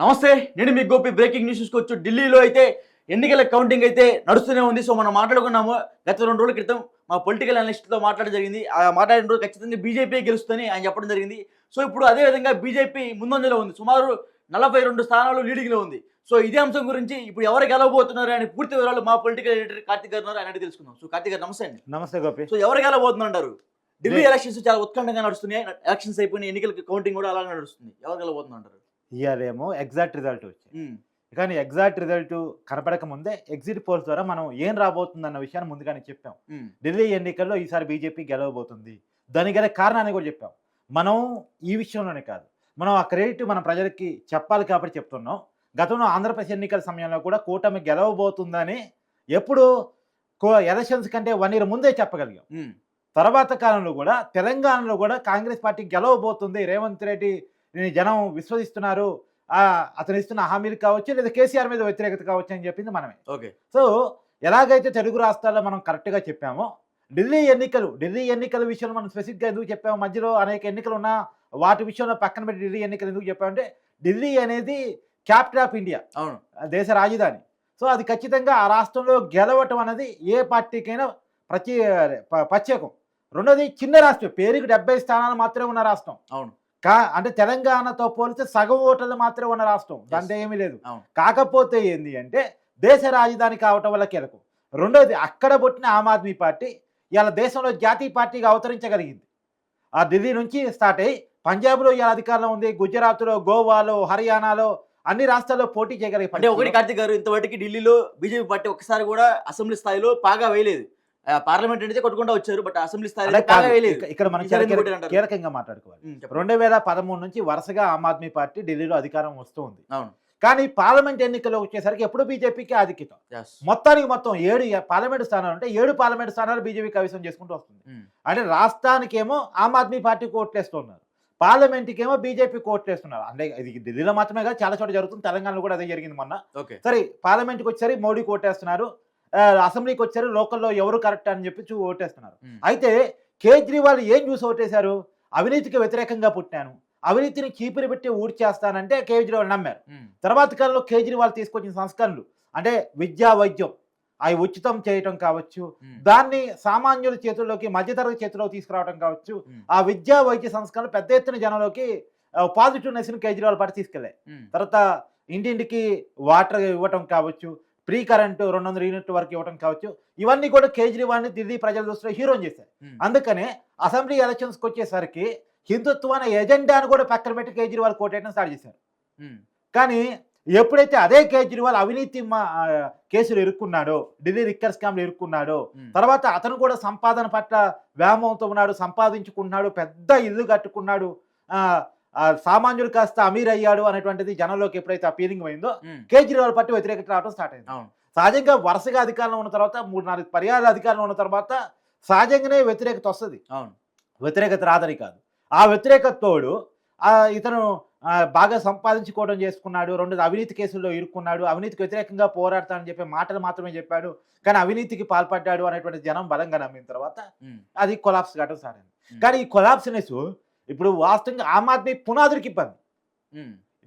నమస్తే నేను మీ గోపి బ్రేకింగ్ న్యూస్ చూసుకోవచ్చు ఢిల్లీలో అయితే ఎన్నికల కౌంటింగ్ అయితే నడుస్తూనే ఉంది. సో మనం మాట్లాడుకున్నాము. గత రెండు రోజుల క్రితం మా పొలిటికల్ అనలిస్ట్తో మాట్లాడడం జరిగింది. ఆ మాట్లాడిన రోజు ఖచ్చితంగా బీజేపీ గెలుస్తుందని ఆయన చెప్పడం జరిగింది. సో ఇప్పుడు అదే విధంగా బీజేపీ ముందంజలో ఉంది. సుమారు నలభై రెండు స్థానాలు లీడింగ్లో ఉంది. సో ఇదే అంశం గురించి ఇప్పుడు ఎవరు గెలవబోతున్నారు అని పూర్తి వివరాలు మా పొలిటికల్ ఎడిటర్ కార్తిక్ గారు ఉన్నారు ఆయన తెలుసుకుందాం. సో కార్తిక్ గారు నమస్తే అండి. నమస్తే గోపి. సో ఎవరు గెలవబోతున్నారు ఢిల్లీ ఎలక్షన్స్ చాలా ఉత్కంఠంగా నడుస్తున్నాయి. ఎలక్షన్స్ అయిపోయిన ఎన్నికల కౌంటింగ్ కూడా అలాగే నడుస్తుంది. ఎవరు గెలవబోతున్నారు ఇవాళేమో ఎగ్జాక్ట్ రిజల్ట్ వచ్చింది కానీ ఎగ్జాక్ట్ రిజల్ట్ కనపడక ముందే ఎగ్జిట్ పోల్స్ ద్వారా మనం ఏం రాబోతుంది అన్న విషయాన్ని ముందుగానే చెప్పాం. ఢిల్లీ ఎన్నికల్లో ఈసారి బీజేపీ గెలవబోతుంది. దానికి గల కారణాన్ని కూడా చెప్పాం. మనం ఈ విషయంలోనే కాదు. మనం ఆ క్రెడిట్ మన ప్రజలకి చెప్పాలి కాబట్టి చెప్తున్నాం. గతంలో ఆంధ్రప్రదేశ్ ఎన్నికల సమయంలో కూడా కూటమి గెలవబోతుందని ఎప్పుడు ఎలక్షన్స్ కంటే వన్ ఇయర్ ముందే చెప్పగలిగాం. తర్వాత కాలంలో కూడా తెలంగాణలో కూడా కాంగ్రెస్ పార్టీ గెలవబోతుంది. రేవంత్ రెడ్డిని జనం విశ్వసిస్తున్నారు. ఆ, అతను ఇస్తున్న హామీలు కావచ్చు లేదా కేసీఆర్ మీద వ్యతిరేకత కావచ్చు అని చెప్పింది మనమే. ఓకే. సో ఎలాగైతే తెలుగు రాష్ట్రాల్లో మనం కరెక్ట్గా చెప్పామో ఢిల్లీ ఎన్నికలు ఢిల్లీ ఎన్నికల విషయంలో మనం స్పెసిఫిక్గా ఎందుకు చెప్పాము మధ్యలో అనేక ఎన్నికలు ఉన్నా వాటి విషయంలో పక్కన పెట్టి ఢిల్లీ ఎన్నికలు ఎందుకు చెప్పామంటే ఢిల్లీ అనేది క్యాపిటల్ ఆఫ్ ఇండియా. అవును. దేశ రాజధాని. సో అది ఖచ్చితంగా ఆ రాష్ట్రంలో గెలవటం అనేది ఏ పార్టీకైనా ప్రతి ప- ప్రత్యేకం. రెండోది చిన్న రాష్ట్రం పేరుకి డెబ్బై స్థానాలు మాత్రమే ఉన్న రాష్ట్రం. అవును. కా అంటే తెలంగాణతో పోలిస్తే సగం ఓటర్లు మాత్రమే ఉన్న రాష్ట్రం. దాంతో ఏమీ లేదు. కాకపోతే ఏంది అంటే దేశ రాజధాని కావటం వల్ల కీలకం. రెండోది అక్కడ పుట్టిన ఆమ్ ఆద్మీ పార్టీ ఇవాళ దేశంలో జాతీయ పార్టీగా అవతరించగలిగింది. ఆ ఢిల్లీ నుంచి స్టార్ట్ అయ్యి పంజాబ్లో ఇవాళ అధికారంలో ఉంది గుజరాత్లో గోవాలో హర్యానాలో అన్ని రాష్ట్రాల్లో పోటీ చేయగలిగే అంటే ఒకటి కార్తిక్ గారు ఇంతవరకు ఢిల్లీలో బీజేపీ పార్టీ ఒక్కసారి కూడా అసెంబ్లీ స్థాయిలో పాగా వేయలేదు. పార్లమెంట్ అయితే కొట్టుకుంటూ వచ్చారు బట్ అసెంబ్లీ ఇక- ఇక్కడ మనం? కీలకంగా మాట్లాడుకోవాలి. రెండు వేల పదమూడు నుంచి వరుసగా ఆమ్ ఆద్మీ పార్టీ ఢిల్లీలో అధికారం వస్తుంది అవును. కానీ పార్లమెంట్ ఎన్నికల్లో వచ్చేసరికి ఎప్పుడు బీజేపీకి ఆధిక్యత. మొత్తానికి మొత్తం ఏడు పార్లమెంట్ స్థానాలు అంటే ఏడు పార్లమెంట్ స్థానాలు బీజేపీ కవిసం చేసుకుంటూ వస్తుంది. అంటే రాష్ట్రానికేమో ఆమ్ ఆద్మీ పార్టీ కోట్లేస్తున్నారు. పార్లమెంట్కి ఏమో బీజేపీ కోట్లేస్తున్నారు. అంటే ఇది ఢిల్లీలో మాత్రమే కాదు చాలా చోట జరుగుతుంది. తెలంగాణలో కూడా అదే జరిగింది మొన్న. సరే పార్లమెంట్కి వచ్చారు మోడీ కోటేస్తున్నారు. అసెంబ్లీకి వచ్చారు లోకల్లో ఎవరు కరెక్ట్ అని చెప్పి ఓటేస్తున్నారు. అయితే కేజ్రీవాల్ ఏం చూసి ఓటేశారు? అవినీతికి వ్యతిరేకంగా పుట్టాను. అవినీతిని చీపిరి పెట్టి ఊడ్చేస్తానంటే కేజ్రీవాల్ నమ్మారు. తర్వాత కాలంలో కేజ్రీవాల్ తీసుకొచ్చిన సంస్కరణలు అంటే విద్యా వైద్యం అవి ఉచితం చేయటం కావచ్చు దాన్ని సామాన్యుల చేతుల్లోకి మధ్యతరగతి చేతుల్లోకి తీసుకురావడం కావచ్చు ఆ విద్యా వైద్య సంస్కరణలు పెద్ద ఎత్తున జనంలోకి పాజిటివ్నెస్ని కేజ్రీవాల్ పార్టీ తీసుకెళ్ళాయి. తర్వాత ఇంటింటికి వాటర్ ఇవ్వటం కావచ్చు ఫ్రీ కరెంటు రెండు వందల యూనిట్ వరకు ఇవ్వటం కావచ్చు. ఇవన్నీ కూడా కేజ్రీవాల్ని ఢిల్లీ ప్రజల దృష్టిలో హీరోని చేశారు. అందుకనే అసెంబ్లీ ఎలక్షన్స్కి వచ్చేసరికి హిందుత్వ అనే ఎజెండాను కూడా పక్కన పెట్టి కేజ్రీవాల్ కోటేయడం స్టార్ట్ చేశారు. కానీ ఎప్పుడైతే అదే కేజ్రీవాల్ అవినీతి కేసులు ఇరుక్కున్నాడో ఢిల్లీ రిక్కర్ స్కామ్లు ఇరుక్కున్నాడో తర్వాత అతను కూడా సంపాదన పట్ల వ్యామోహంతో ఉన్నాడు సంపాదించుకున్నాడు పెద్ద ఇల్లు కట్టుకున్నాడు సామాన్యుడు కాస్త అమీర్ అయ్యాడు అనేటువంటిది జనంలోకి ఎప్పుడైతే అపీలింగ్ అయిందో ఉమ్, కేజ్రీవాల్ పార్టీ వ్యతిరేకత రావడం స్టార్ట్ అయింది. సహజంగా వరుసగా అధికారంలో ఉన్న తర్వాత మూడు నాలుగు పర్యాల అధికారంలో ఉన్న తర్వాత సహజంగానే వ్యతిరేకత వస్తుంది. అవును. వ్యతిరేకత రాదని కాదు. ఆ వ్యతిరేకత తోడు ఆ ఇతను ఆ, బాగా సంపాదించుకోవడం చేసుకున్నాడు రెండు అవినీతి కేసుల్లో ఇరుక్కున్నాడు అవినీతికి వ్యతిరేకంగా పోరాడతానని చెప్పే మాటలు మాత్రమే చెప్పాడు కానీ అవినీతికి పాల్పడ్డాడు అనేటువంటి జనం బలంగా నమ్మిన తర్వాత అది కొలాప్స్ కావడం అయింది. Hmm. కానీ ఈ కొలాప్స్నెస్ ఇప్పుడు వాస్తవంగా ఆమ్ ఆద్మీ పునాదురికి ఇబ్బంది.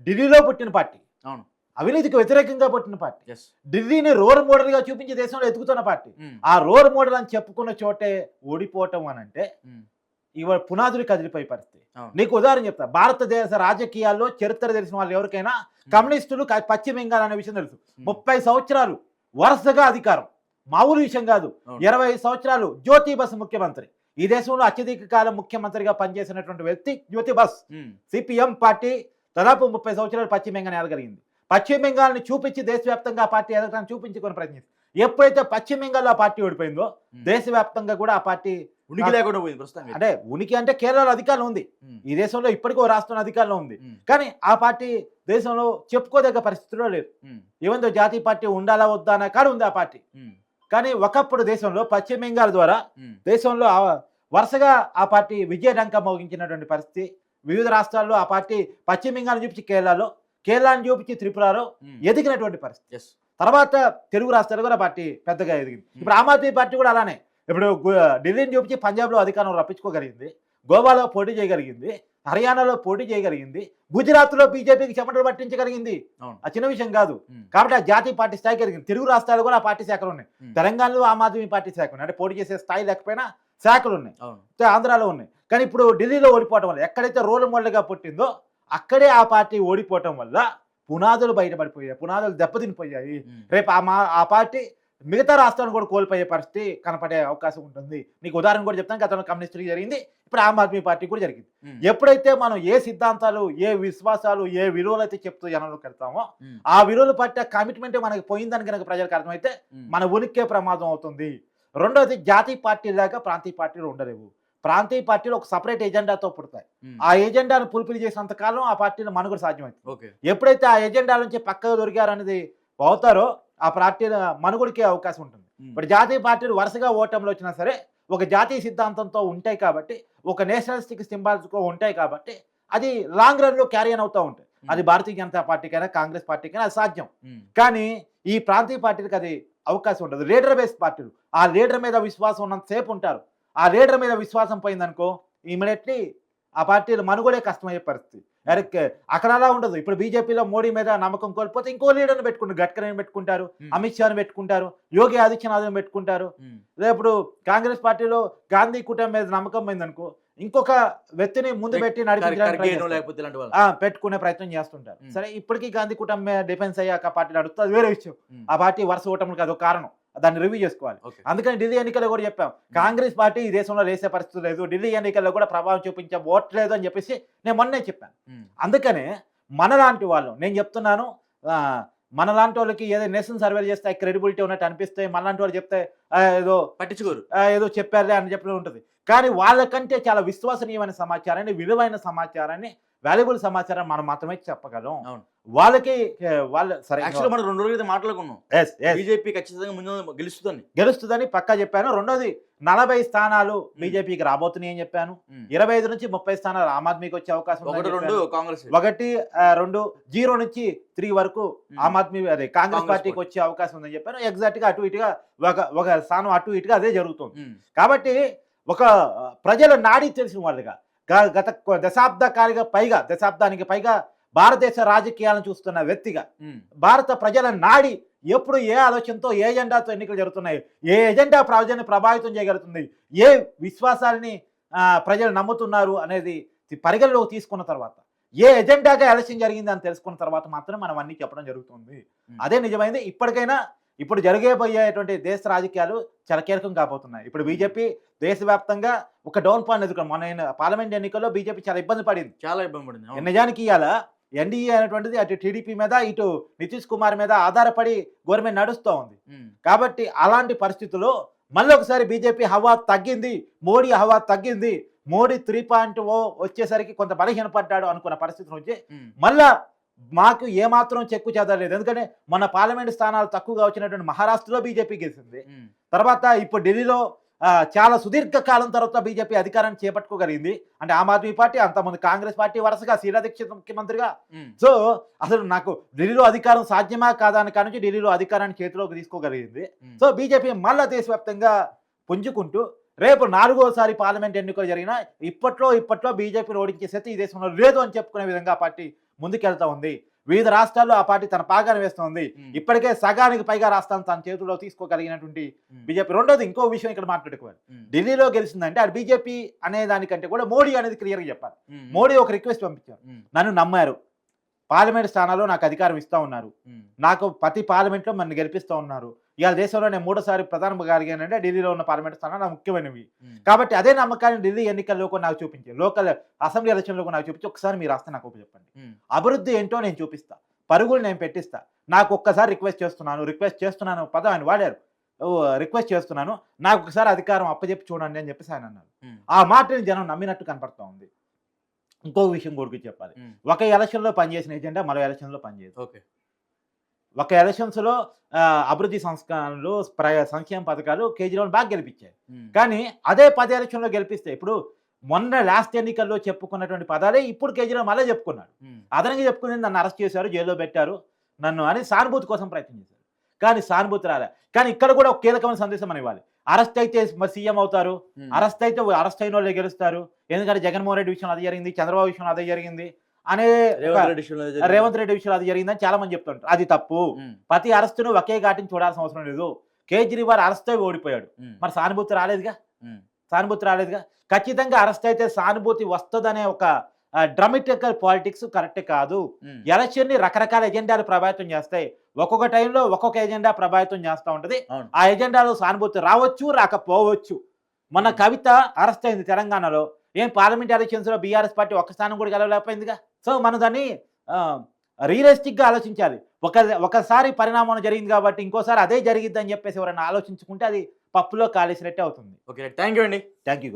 ఢిల్లీలో పుట్టిన పార్టీ. అవును. అవినీతికి వ్యతిరేకంగా పుట్టిన పార్టీ. ఢిల్లీని రోల్ మోడల్గా చూపించే దేశంలో ఎదుగుతున్న పార్టీ. ఆ రోల్ మోడల్ అని చెప్పుకున్న చోటే ఓడిపోవటం అని అంటే ఇవాళ పునాదులు కదిలిపోయే పరిస్థితి. నీకు ఉదాహరణ చెప్తా. భారతదేశ రాజకీయాల్లో చరిత్ర తెలిసిన వాళ్ళు ఎవరికైనా కమ్యూనిస్టులు పశ్చిమ బెంగాల్ అనే విషయం తెలుసు. ముప్పై సంవత్సరాలు వరుసగా అధికారం. మామూలు విషయం కాదు. ఇరవై సంవత్సరాలు జ్యోతి బస్ ముఖ్యమంత్రి. ఈ దేశంలో అత్యధిక కాలం ముఖ్యమంత్రిగా పనిచేసినటువంటి వ్యక్తి జ్యోతి బస్. సిపిఎం పార్టీ దాదాపు ముప్పై సంవత్సరాలు పశ్చిమ బెంగాల్ ఎదగలిగింది. పశ్చిమ బెంగాల్ని చూపించి దేశవ్యాప్తంగా ఆ పార్టీ ఎదగడానికి చూపించుకొని ప్రయత్నించింది ఎప్పుడైతే పశ్చిమ బెంగాల్లో ఆ పార్టీ ఓడిపోయిందో. దేశవ్యాప్తంగా కూడా ఆ పార్టీ ఉనికి లేకుండా పోయింది ప్రస్తుతం అంటే ఉనికి అంటే కేరళలో అధికారం ఉంది. ఈ దేశంలో ఇప్పటికో రాష్ట్రం అధికారంలో ఉంది. కానీ ఆ పార్టీ దేశంలో చెప్పుకోదగ్గ పరిస్థితిలో లేదు. ఏమందో జాతీయ పార్టీ ఉండాలా వద్దా అన్న కాడ ఉంది ఆ పార్టీ. కానీ ఒకప్పుడు దేశంలో పశ్చిమ బెంగాల్ ద్వారా దేశంలో వరుసగా ఆ పార్టీ విజయ డంక మోగించినటువంటి పరిస్థితి. వివిధ రాష్ట్రాల్లో ఆ పార్టీ పశ్చిమ బెంగాల్ చూపించి కేరళలో కేరళను చూపించి త్రిపురలో ఎదిగినటువంటి పరిస్థితి. తర్వాత తెలుగు రాష్ట్రాలు కూడా పార్టీ పెద్దగా ఎదిగింది. ఇప్పుడు ఆమ్ ఆద్మీ పార్టీ కూడా అలానే. ఇప్పుడు ఢిల్లీని చూపించి పంజాబ్లో అధికారం రప్పించుకోగలిగింది. గోవాలో పోటీ చేయగలిగింది హర్యానాలో పోటీ చేయగలిగింది గుజరాత్లో బీజేపీకి చెమటలు పట్టించగలిగింది. ఆ చిన్న విషయం కాదు. కాబట్టి ఆ జాతీయ పార్టీ స్థాయి కలిగింది. తెలుగు రాష్ట్రాలు కూడా ఆ పార్టీ శాఖలు ఉన్నాయి. తెలంగాణలో ఆమ్ ఆద్మీ పార్టీ శాఖ ఉన్నాయి అంటే పోటీ చేసే స్థాయి లేకపోయినా శాఖలు ఉన్నాయి. ఆంధ్రాలో ఉన్నాయి. కానీ ఇప్పుడు ఢిల్లీలో ఓడిపోవటం వల్ల ఎక్కడైతే రోల్ మోడల్గా పుట్టిందో అక్కడే ఆ పార్టీ ఓడిపోవటం వల్ల పునాదులు బయటపడిపోయాయి. పునాదులు దెబ్బతినిపోయాయి. రేపు ఆ మా ఆ పార్టీ మిగతా రాష్ట్రాలను కూడా కోల్పోయే పరిస్థితి కనపడే అవకాశం ఉంటుంది. నీకు ఉదాహరణ కూడా చెప్తాను గతంలో కమ్యూనిస్టులకి జరిగింది ఇప్పుడు ఆమ్ ఆద్మీ పార్టీ కూడా జరిగింది. ఎప్పుడైతే మనం ఏ సిద్ధాంతాలు ఏ విశ్వాసాలు ఏ విలువలు అయితే చెప్తూ జనంలోకి వెళ్తామో ఆ విలువలు పట్ల కమిట్మెంట్ మనకి పోయిందని కనుక ప్రజలకు అర్థమైతే మన ఉనికే ప్రమాదం అవుతుంది. రెండోది జాతీయ పార్టీలాగా ప్రాంతీయ పార్టీలు ఉండలేవు. ప్రాంతీయ పార్టీలు ఒక సపరేట్ ఎజెండాతో పుడతాయి. ఆ ఎజెండాను పులిపిలి చేసినంత కాలం ఆ పార్టీలు మనుగడ సాధ్యమవుతుంది. ఎప్పుడైతే ఆ ఎజెండా నుంచి పక్కకు దొరికారు అనేది అవుతారో ఆ పార్టీల మనుగడికే అవకాశం ఉంటుంది. ఇప్పుడు జాతీయ పార్టీలు వరుసగా ఓటంలో వచ్చినా సరే ఒక జాతీయ సిద్ధాంతంతో ఉంటాయి కాబట్టి ఒక నేషనలిస్టిక్ సింబాల్స్తో ఉంటాయి కాబట్టి అది లాంగ్ రన్లో క్యారీ అవుతూ ఉంటాయి. అది భారతీయ జనతా పార్టీకైనా కాంగ్రెస్ పార్టీకైనా అది సాధ్యం. కానీ ఈ ప్రాంతీయ పార్టీలకు అది అవకాశం ఉండదు. లీడర్ బేస్ పార్టీలు. ఆ లీడర్ మీద విశ్వాసం ఉన్నంతసేపు ఉంటారు. ఆ లీడర్ మీద విశ్వాసం పోయిందనుకో ఇమీడియట్లీ ఆ పార్టీలు మనుగడే కష్టమయ్యే పరిస్థితి. అక్కడ అలా ఉండదు. ఇప్పుడు బీజేపీలో మోడీ మీద నమ్మకం కోల్పోతే ఇంకో లీడర్ని పెట్టుకుంటారు. గడ్కరీని పెట్టుకుంటారు. అమిత్ షాని పెట్టుకుంటారు. యోగి ఆదిత్యనాథ్ని పెట్టుకుంటారు. ఇప్పుడు కాంగ్రెస్ పార్టీలో గాంధీ కూటమి మీద నమ్మకం పోయిందనుకో ఇంకొక వ్యక్తిని ముందు పెట్టి నడిపించడానికి పెట్టుకునే ప్రయత్నం చేస్తుంటారు. సరే ఇప్పటికీ గాంధీ కూటమి మీద డిఫెన్స్ అయ్యాక పార్టీ నడుస్తుంది. వేరే విషయం. ఆ పార్టీ వరుస ఓటములకు అదొక కారణం. దాన్ని రివ్యూ చేసుకోవాలి. అందుకని ఢిల్లీ ఎన్నికల్లో కూడా చెప్పాం. కాంగ్రెస్ పార్టీ ఈ దేశంలో వేసే పరిస్థితి లేదు. ఢిల్లీ ఎన్నికల్లో కూడా ప్రభావం చూపించే ఓట్లేదు అని చెప్పేసి నేను మొన్నే చెప్పాను. అందుకనే మనలాంటి వాళ్ళు నేను చెప్తున్నాను మనలాంటి వాళ్ళకి ఏదో నేషన్ సర్వేలు చేస్తే క్రెడిబిలిటీ ఉన్నట్టు అనిపిస్తే మనలాంటి వాళ్ళు చెప్తే ఏదో పట్టించుకోరు. ఏదో చెప్పారులే అని చెప్పడం ఉంటుంది. కానీ వాళ్ళకంటే చాలా విశ్వసనీయమైన సమాచారాన్ని విలువైన సమాచారాన్ని వాల్యుబుల్ సమాచారం మనం మాత్రమే చెప్పగలం. అవును. వాళ్ళకి వాళ్ళ సరే యాక్చువల్ మనం రెండు రోజులు అయితే మాట్లాడుకున్నాం. బీజేపీ ఖచ్చితంగా ముందు గెలుస్తుందని. గెలుస్తుందని పక్కా చెప్పాను. రెండోది నలభై స్థానాలు బీజేపీకి రాబోతున్నాయి అని చెప్పాను ఇరవై ఐదు నుంచి ముప్పై స్థానాలు ఆమ్ ఆద్మీకి వచ్చే అవకాశం ఒకటి రెండు. కాంగ్రెస్. ఒకటి రెండు జీరో నుంచి త్రీ వరకు ఆమ్ ఆద్మీ అదే కాంగ్రెస్ పార్టీకి వచ్చే అవకాశం ఉందని చెప్పాను. ఎగ్జాక్ట్గా అటు ఇటుగా ఒక ఒక స్థానం అటు ఇటుగా అదే జరుగుతుంది. కాబట్టి ఒక ప్రజల నాడి తెలిసిన వాళ్ళుగా. గత దశాబ్ద కాలిగా పైగా దశాబ్దానికి పైగా భారతదేశ రాజకీయాలను చూస్తున్న వ్యక్తిగా భారత ప్రజల నాడి ఎప్పుడు ఏ ఆలోచనతో ఏ ఎజెండాతో ఎన్నికలు జరుగుతున్నాయి ఏ ఎజెండా ప్రజల్ని ప్రభావితం చేయగలుగుతుంది ఏ విశ్వాసాలని ఆ, ప్రజలు నమ్ముతున్నారు అనేది పరిగణలోకి తీసుకున్న తర్వాత ఏ ఎజెండాగా ఎలక్షన్ జరిగింది అని తెలుసుకున్న తర్వాత మాత్రం మనం అన్ని చెప్పడం జరుగుతుంది. అదే నిజమైంది. ఇప్పటికైనా ఇప్పుడు జరగబోయేటువంటి దేశ రాజకీయాలు చాలా కీలకం కాబోతున్నాయి. ఇప్పుడు బీజేపీ దేశవ్యాప్తంగా ఒక డౌన్ పాయింట్ ఎదుర్కొని మన పార్లమెంట్ ఎన్నికల్లో బీజేపీ చాలా ఇబ్బంది పడింది. చాలా ఇబ్బంది పడింది. నిజానికి ఇవాళ ఎన్డీఏ అనేటువంటిది అటు టీడీపీ మీద ఇటు నితీష్ కుమార్ మీద ఆధారపడి గవర్నమెంట్ నడుస్తూ ఉంది. కాబట్టి అలాంటి పరిస్థితుల్లో మళ్ళీ ఒకసారి బీజేపీ హవా తగ్గింది మోడీ హవా తగ్గింది మోడీ త్రీ పాయింట్ ఓ వచ్చేసరికి కొంత బలహీనపడ్డాడు అనుకున్న పరిస్థితి నుంచి మళ్ళా మాకు ఏమాత్రం చెక్కు చెదరలేదు. ఎందుకంటే మన పార్లమెంట్ స్థానాలు తక్కువగా వచ్చినటువంటి మహారాష్ట్రలో బీజేపీ గెలిచింది. తర్వాత ఇప్పుడు ఢిల్లీలో చాలా సుదీర్ఘ కాలం తర్వాత బీజేపీ అధికారాన్ని చేపట్టుకోగలిగింది. అంటే ఆమ్ ఆద్మీ పార్టీ అంతమంది కాంగ్రెస్ పార్టీ వరుసగా శీలా దీక్షిత్ ముఖ్యమంత్రిగా సో అసలు నాకు ఢిల్లీలో అధికారం సాధ్యమా కాదా అని కానుంచి ఢిల్లీలో అధికారాన్ని చేతిలోకి తీసుకోగలిగింది. సో బీజేపీ మళ్ళా దేశవ్యాప్తంగా పుంజుకుంటూ రేపు నాలుగోసారి పార్లమెంట్ ఎన్నికలు జరిగినా ఇప్పట్లో ఇప్పట్లో బీజేపీని ఓడించే శక్తి ఈ దేశంలో లేదు అని చెప్పుకునే విధంగా పార్టీ ముందుకెళ్తా ఉంది. వివిధ రాష్ట్రాల్లో ఆ పార్టీ తన పాగాన్ని వేస్తోంది. ఇప్పటికే సగానికి పైగా రాష్ట్రాలను తన చేతుల్లో తీసుకోగలిగినటువంటి బీజేపీ. రెండోది ఇంకో విషయం ఇక్కడ మాట్లాడుకోవాలి. ఢిల్లీలో గెలిచిందంటే అది బీజేపీ అనే దానికంటే కూడా మోడీ అనేది క్లియర్గా చెప్పాలి. మోడీ ఒక రిక్వెస్ట్ పంపించారు. నన్ను నమ్మారు. పార్లమెంట్ స్థానాల్లో నాకు అధికారం ఇస్తా ఉన్నారు. నాకు ప్రతి పార్లమెంట్లో నన్ను గెలిపిస్తూ ఉన్నారు. ఇవాళ దేశంలో నేను మూడోసారి ప్రధాన కలిగానంటే ఢిల్లీలో ఉన్న పార్లమెంట్ స్థానాలు ముఖ్యమైనవి. కాబట్టి అదే నమ్మకాన్ని ఢిల్లీ ఎన్నికల్లో కూడా నాకు చూపించి లోకల్ అసెంబ్లీ ఎలక్షన్లో కూడా నాకు చూపించి ఒకసారి మీరు రాస్తే నాకు చెప్పండి అభివృద్ధి ఏంటో నేను చూపిస్తా. పరుగులు నేను పెట్టిస్తా. నాకు ఒక్కసారి రిక్వెస్ట్ చేస్తున్నాను. రిక్వెస్ట్ చేస్తున్నాను పదం ఆయన వాడారు. ఓ, రిక్వెస్ట్ చేస్తున్నాను. నాకు ఒకసారి అధికారం అప్పచెప్పి చూడండి అని చెప్పేసి ఆయన అన్నారు. ఆ మాటని జనం నమ్మినట్టు కనపడతా ఉంది. ఇంకో విషయం కూడా చెప్పాలి. ఒక ఎలక్షన్లో పనిచేసిన ఏజెండా మరో ఎలక్షన్లో పనిచేయదు. ఓకే. ఒక ఎలక్షన్స్లో ఆ, అభివృద్ధి సంస్కరణలు సంక్షేమ పథకాలు కేజ్రీవాల్ బాగా గెలిపించాయి కానీ అదే పది ఎలక్షన్లో గెలిపిస్తే ఇప్పుడు మొన్న లాస్ట్ ఎన్నికల్లో చెప్పుకున్నటువంటి పదాలే ఇప్పుడు కేజ్రీవాల్ మళ్ళీ చెప్పుకున్నాడు. అదనంగా చెప్పుకుని నన్ను అరెస్ట్ చేశారు జైల్లో పెట్టారు నన్ను అని సానుభూతి కోసం ప్రయత్నం చేశారు. కానీ సానుభూతి రాలే. కానీ ఇక్కడ కూడా ఒక కీలకమైన సందేశం అని ఇవ్వాలి. అరెస్ట్ అయితే మరి సీఎం అవుతారు. అరెస్ట్ అయితే అరెస్ట్ అయిన వాళ్ళే గెలుస్తారు. ఎందుకంటే జగన్మోహన్ రెడ్డి విషయంలో అది జరిగింది చంద్రబాబు విషయంలో అదే జరిగింది. అనే రేవంత్ రెడ్డి విషయంలో అది జరిగిందని చాలా మంది చెప్తుంటారు. అది తప్పు. ప్రతి అరెస్టును ఒకే ఘాటిని చూడాల్సిన అవసరం లేదు. కేజ్రీవాల్ అరెస్ట్ అయి ఓడిపోయాడు మరి సానుభూతి రాలేదుగా? సానుభూతి రాలేదుగా? ఖచ్చితంగా అరెస్ట్ అయితే సానుభూతి వస్తుందనే ఒక డ్రమటికల్ పాలిటిక్స్ కరెక్ట్ కాదు. ఎలక్షన్ని రకరకాల ఎజెండాలు ప్రభావితం చేస్తాయి. ఒక్కొక్క టైంలో ఒక్కొక్క ఎజెండా ప్రభావితం చేస్తూ ఉంటది. ఆ ఎజెండాలో సానుభూతి రావచ్చు రాకపోవచ్చు. మన కవిత అరెస్ట్ అయింది తెలంగాణలో. ఏం పార్లమెంట్ ఎలక్షన్స్లో బీఆర్ఎస్ పార్టీ ఒక్క స్థానం కూడా గెలవలేకపోయిందిగా? సో మనం దాన్ని రియలిస్టిక్గా ఆలోచించాలి. ఒక ఒకసారి పరిణామం జరిగింది కాబట్టి ఇంకోసారి అదే జరిగిద్దని చెప్పేసి ఎవరైనా ఆలోచించుకుంటే అది పప్పులో కాలేసినట్టే అవుతుంది. ఓకే థ్యాంక్ యూ అండి. Thank you